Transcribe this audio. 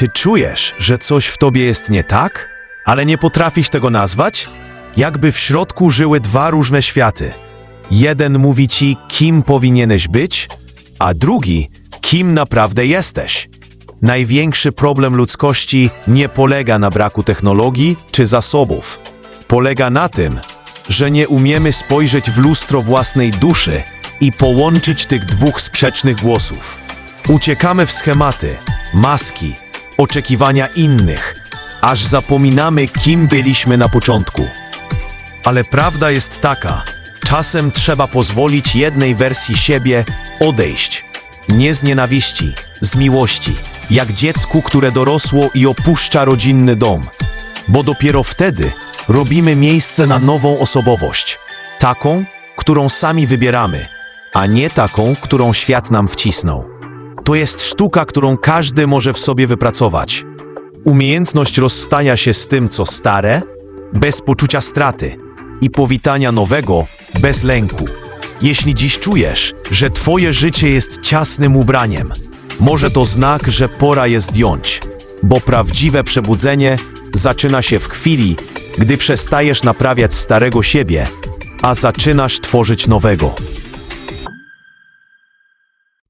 Czy czujesz, że coś w tobie jest nie tak, ale nie potrafisz tego nazwać? Jakby w środku żyły dwa różne światy. Jeden mówi ci, kim powinieneś być, a drugi, kim naprawdę jesteś. Największy problem ludzkości nie polega na braku technologii czy zasobów. Polega na tym, że nie umiemy spojrzeć w lustro własnej duszy i połączyć tych dwóch sprzecznych głosów. Uciekamy w schematy, maski, oczekiwania innych, aż zapominamy, kim byliśmy na początku. Ale prawda jest taka, czasem trzeba pozwolić jednej wersji siebie odejść. Nie z nienawiści, z miłości, jak dziecku, które dorosło i opuszcza rodzinny dom. Bo dopiero wtedy robimy miejsce na nową osobowość. Taką, którą sami wybieramy, a nie taką, którą świat nam wcisnął. To jest sztuka, którą każdy może w sobie wypracować. Umiejętność rozstania się z tym, co stare, bez poczucia straty i powitania nowego bez lęku. Jeśli dziś czujesz, że twoje życie jest ciasnym ubraniem, może to znak, że pora je zdjąć, bo prawdziwe przebudzenie zaczyna się w chwili, gdy przestajesz naprawiać starego siebie, a zaczynasz tworzyć nowego.